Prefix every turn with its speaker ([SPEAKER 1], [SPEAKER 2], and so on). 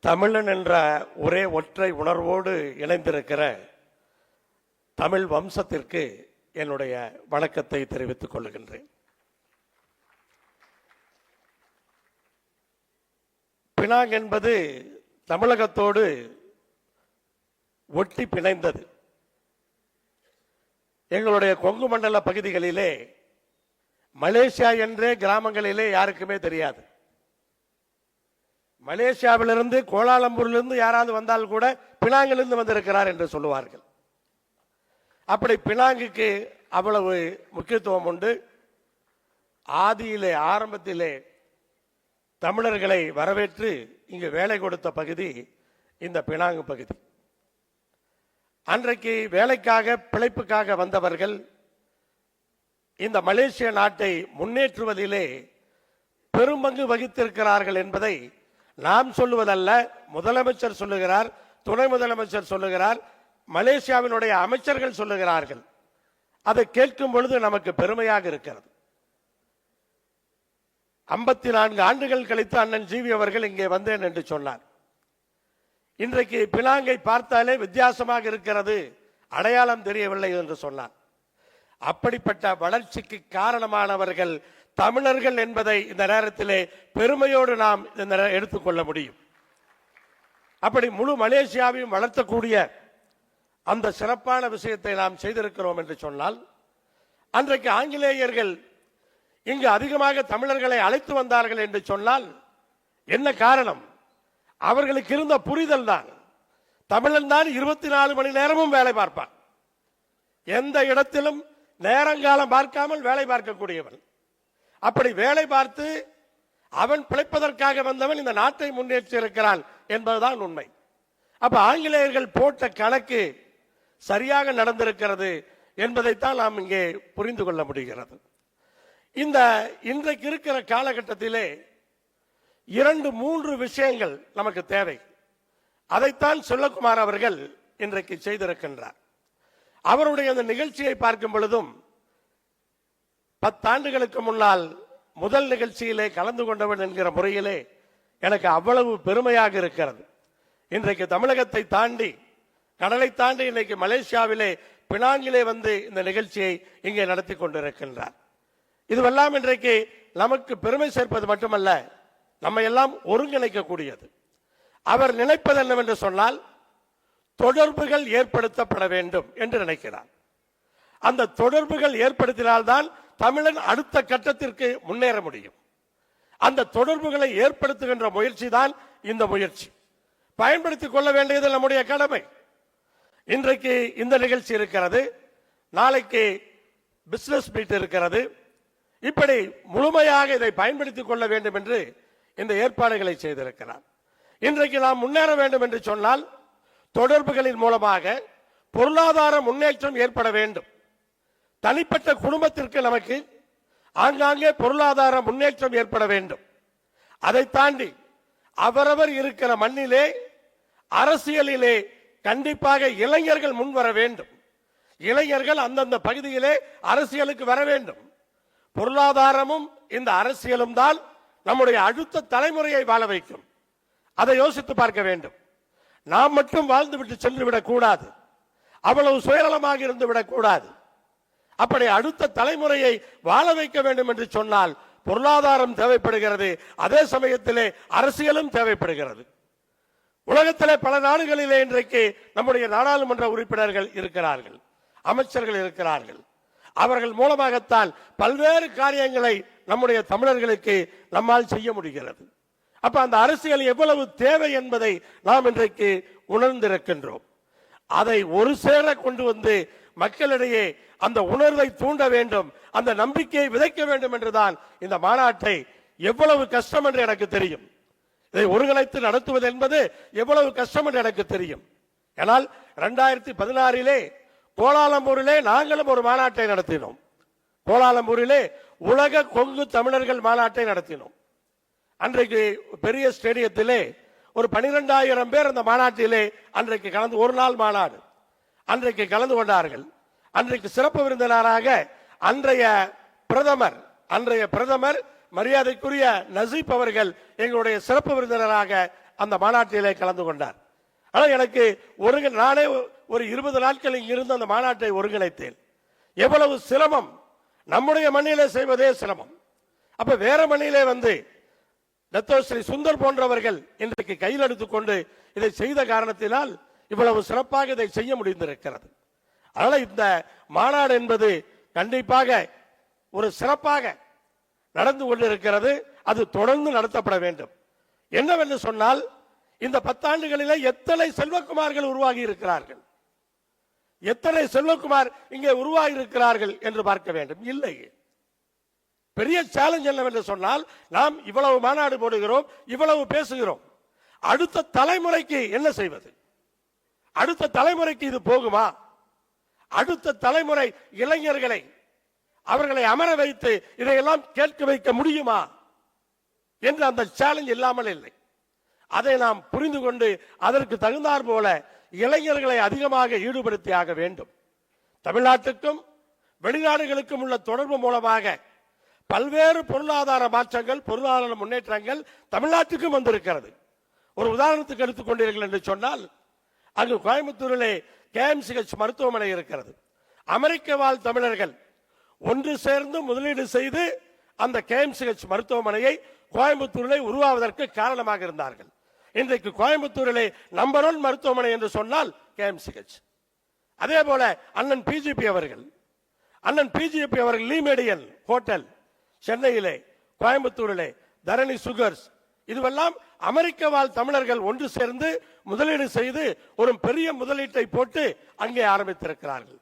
[SPEAKER 1] தமிழன் என்ற ஒரே ஒற்றை உணர்வோடு இணைந்திருக்கிற தமிழ் வம்சத்திற்கு என்னுடைய வணக்கத்தை தெரிவித்துக் கொள்கின்றேன். பினாங் என்பது தமிழகத்தோடு ஒட்டி பிணைந்தது. எங்களுடைய கொங்கு மண்டல பகுதிகளிலே மலேசியா என்றே கிராமங்களிலே யாருக்குமே தெரியாது. மலேசியாவிலிருந்து கோலாலம்பூரிலிருந்து யாராவது வந்தால் கூட பினாங்கிலிருந்து வந்திருக்கிறார் என்று சொல்லுவார்கள். அப்படி பினாங்குக்கு அவ்வளவு முக்கியத்துவம் உண்டு. ஆதியிலே ஆரம்பத்திலே தமிழர்களை வரவேற்று இங்கு வேலை கொடுத்த பகுதி இந்த பினாங்கு பகுதி. அன்றைக்கு வேலைக்காக பிழைப்புக்காக வந்தவர்கள் இந்த மலேசிய நாட்டை முன்னேற்றுவதிலே பெரும்பங்கு வகித்திருக்கிறார்கள் என்பதை நாம் சொல்லுவதல்ல முதலமைச்சர் சொல்லுகிறார் துணை முதலமைச்சர் சொல்லுகிறார் மலேசியாவினுடைய அமைச்சர்கள் சொல்லுகிறார்கள். அதை கேட்கும் பொழுது நமக்கு பெருமையாக இருக்கிறது. ஐம்பத்தி நான்கு ஆண்டுகள் கழித்து அண்ணன் ஜீவி அவர்கள் இங்கே வந்தேன் என்று சொன்னார். இன்றைக்கு பினாங்கை பார்த்தாலே வித்தியாசமாக இருக்கிறது அடையாளம் தெரியவில்லை என்று சொன்னார். அப்படிப்பட்ட வளர்ச்சிக்கு காரணமானவர்கள் தமிழர்கள் என்பதை இந்த நேரத்திலே பெருமையோடு நாம் இந்த எடுத்துக்கொள்ள முடியும். அப்படி முழு மலேசியாவையும் வளர்த்தக்கூடிய அந்த சிறப்பான விஷயத்தை நாம் செய்திருக்கிறோம் என்று சொன்னால் அன்றைக்கு ஆங்கிலேயர்கள் இங்கு அதிகமாக தமிழர்களை அழைத்து வந்தார்கள் என்று சொன்னால் என்ன காரணம்? அவர்களுக்கு இருந்த புரிதல் தான். தமிழன் தான் இருபத்தி நாலு மணி நேரமும் வேலை பார்ப்பான். எந்த இடத்திலும் நேரங்காலம் பார்க்காமல் வேலை பார்க்கக்கூடியவன். அப்படி வேலை பார்த்து அவன் பிழைப்பதற்காக வந்தவன் இந்த நாட்டை முன்னேற்றி இருக்கிறான் என்பதுதான் உண்மை. அப்ப ஆங்கிலேயர்கள் போட்ட கணக்கு சரியாக நடந்திருக்கிறது என்பதைத்தான் நாம் இங்கே புரிந்து கொள்ள முடிகிறது. இந்த இன்றைக்கு இருக்கிற காலகட்டத்திலே இரண்டு மூன்று விஷயங்கள் நமக்கு தேவை. அதைத்தான் செல்லகுமார் அவர்கள் இன்றைக்கு செய்திருக்கின்றார். அவருடைய அந்த நிகழ்ச்சியை பார்க்கும் பொழுதும் பத்தாண்டுகளுக்கு முன்னால் முதல் நிகழ்ச்சியிலே கலந்து கொண்டவன் என்கிற முறையிலே எனக்கு அவ்வளவு பெருமையாக இருக்கிறது. இன்றைக்கு தமிழகத்தை தாண்டி கடலை தாண்டி இன்றைக்கு மலேசியாவிலே பினாங்கிலே வந்து இந்த நிகழ்ச்சியை இங்கே நடத்தி கொண்டிருக்கின்றார். இதுவெல்லாம் இன்றைக்கு நமக்கு பெருமை சேர்ப்பது மட்டுமல்ல நம்ம எல்லாம் ஒருங்கிணைக்கக்கூடியது. அவர் நினைப்பது என்னவென்று சொன்னால் தொடர்புகள் ஏற்படுத்தப்பட வேண்டும் என்று நினைக்கிறார். அந்த தொடர்புகள் ஏற்படுத்தினால்தான் தமிழன் அடுத்த கட்டத்திற்கு முன்னேற முடியும். அந்த தொடர்புகளை ஏற்படுத்துகின்ற முயற்சி தான் இந்த முயற்சி. பயன்படுத்திக் கொள்ள வேண்டியது நம்முடைய கடமை. இன்றைக்கு இந்த நிகழ்ச்சி இருக்கிறது. நாளைக்கு பிசினஸ் மீட் இருக்கிறது. இப்படி முழுமையாக இதை பயன்படுத்திக் கொள்ள வேண்டும் என்று இந்த ஏற்பாடுகளை செய்திருக்கிறார். இன்றைக்கு நாம் முன்னேற வேண்டும் என்று சொன்னால் தொடர்புகளின் மூலமாக பொருளாதார முன்னேற்றம் ஏற்பட வேண்டும். தனிப்பட்ட குடும்பத்திற்கு நமக்கு ஆங்காங்கே பொருளாதார முன்னேற்றம் ஏற்பட வேண்டும். அதை தாண்டி அவரவர் இருக்கிற மண்ணிலே அரசியலிலே கண்டிப்பாக இளைஞர்கள் முன் வர வேண்டும். இளைஞர்கள் அந்தந்த பகுதியிலே அரசியலுக்கு வர வேண்டும். பொருளாதாரமும் இந்த அரசியலும் தான் நம்முடைய அடுத்த தலைமுறையை வாழ வைக்கும். அதை யோசித்து பார்க்க வேண்டும். நாம் மட்டும் வாழ்ந்துவிட்டு சென்று விடக்கூடாது. அவ்வளவு சுயநலமாக இருந்து விடக்கூடாது. அப்படி அடுத்த தலைமுறையை வாழ வைக்க வேண்டும் என்று சொன்னால் பொருளாதாரம் தேவைப்படுகிறது. அதே சமயத்திலே அரசியலும் தேவைப்படுகிறது. உலகத்திலே பல நாடுகளிலே இன்றைக்கு நம்முடைய நாடாளுமன்ற உறுப்பினர்கள் இருக்கிறார்கள். அமைச்சர்கள் இருக்கிறார்கள். அவர்கள் மூலமாகத்தான் பல்வேறு காரியங்களை நம்முடைய தமிழர்களுக்கு நம்மால் செய்ய முடிகிறது. அப்ப அந்த அரசியல் எவ்வளவு தேவை என்பதை நாம் இன்றைக்கு உணர்ந்திருக்கின்றோம். அதை ஒரு சேர கொண்டு வந்து மக்களிடையே அந்த உணர்வை தூண்ட வேண்டும் அந்த நம்பிக்கையை விதைக்க வேண்டும் என்றுதான் இந்த மாநாட்டை எவ்வளவு கஷ்டம் என்று எனக்கு தெரியும். இதை ஒருங்கிணைத்து நடத்துவது என்பது எவ்வளவு கஷ்டம் என்று எனக்கு தெரியும். ஆனால் இரண்டாயிரத்தி பதினாறிலே கோலாலம்பூரிலே நாங்களும் ஒரு மாநாட்டை நடத்தினோம். கோலாலம்பூரிலே உலக கொங்கு தமிழர்கள் மாநாட்டை நடத்தினோம். அன்றைக்கு பெரிய ஸ்டேடியத்திலே ஒரு பனிரெண்டாயிரம் பேர் அந்த மாநாட்டிலே அன்றைக்கு கலந்து ஒரு நாள் மாநாடு. அன்றைக்கு கலந்து கொண்டார்கள். அன்றைக்கு சிறப்பு விருந்தினராக அன்றைய பிரதமர் அன்றைய பிரதமர் மரியாதைக்குரிய நசீப் அவர்கள் எங்களுடைய சிறப்பு விருந்தினராக அந்த மாநாட்டிலே கலந்து கொண்டார். ஆனால் எனக்கு ஒருங்க நானே ஒரு இருபது நாட்கள் இங்கிருந்து அந்த மாநாட்டை ஒருங்கிணைத்தேன். எவ்வளவு சிரமம். நம்முடைய மண்ணிலே செய்வதே சிரமம். அப்ப வேற மண்ணிலே வந்து தத்தோஸ்ரீ சுந்தர் போன்றவர்கள் இன்றைக்கு கையில் எடுத்துக்கொண்டு இதை செய்த காரணத்தினால் இவ்வளவு சிறப்பாக இதை செய்ய முடிந்திருக்கிறது. அதனால் இந்த மாநாடு என்பது கண்டிப்பாக ஒரு சிறப்பாக நடந்து கொண்டிருக்கிறது. அது தொடர்ந்து நடத்தப்பட வேண்டும். என்னவென்று சொன்னால் இந்த பத்தாண்டுகளிலே எத்தனை செல்வக்குமார்கள் உருவாகி இருக்கிறார்கள்? எத்தனை செல்வக்குமார் இங்கே உருவாகி இருக்கிறார்கள் என்று பார்க்க வேண்டும். இல்லை. பெரிய சேலஞ்ச் என்னவென்று சொன்னால் நாம் இவ்வளவு மாநாடு போடுகிறோம் இவ்வளவு பேசுகிறோம். அடுத்த தலைமுறைக்கு என்ன செய்வது? அடுத்த தலைமுறைக்கு இது போகுமா? அடுத்த தலைமுறை இளைஞர்களை அவர்களை அமர வைத்து இதையெல்லாம் கேட்க வைக்க முடியுமா? என்று அந்த சேலஞ்ச் இல்லாமல் இல்லை. அதை நாம் புரிந்து கொண்டு அதற்கு தகுந்தார் போல இளைஞர்களை அதிகமாக ஈடுபடுத்தி ஆக வேண்டும். தமிழ்நாட்டுக்கும் வெளிநாடுகளுக்கும் உள்ள தொடர்பு மூலமாக பல்வேறு பொருளாதார மாற்றங்கள் பொருளாதார முன்னேற்றங்கள் தமிழ்நாட்டுக்கும் வந்திருக்கிறது. ஒரு உதாரணத்துக்கு எடுத்துக்கொண்டீர்கள் என்று சொன்னால் அங்கு கோயம்புத்தூரிலே கேஎம்சிஹெச் மருத்துவமனை இருக்கிறது. அமெரிக்க வாழ் தமிழர்கள் ஒன்று சேர்ந்து முதலீடு செய்து அந்த கேஎம்சிஹெச் மருத்துவமனையை கோயம்புத்தூரிலே உருவாவதற்கு காரணமாக இருந்தார்கள். இன்றைக்கு கோயம்புத்தூரிலே நம்பர் ஒன் மருத்துவமனை என்று சொன்னால் கேஎம்சிஹெச் அதே போல அண்ணன் பிஜிபி அவர்கள் அண்ணன் பிஜிபி அவர்கள் லீமேடியல் ஹோட்டல் சென்னையிலே கோயம்புத்தூரிலே தரணி சுகர்ஸ் இதுவெல்லாம் அமெரிக்க வாழ் தமிழர்கள் ஒன்று சேர்ந்து முதலீடு செய்து ஒரு பெரிய முதலீட்டை போட்டு அங்கே ஆரம்பித்திருக்கிறார்கள்.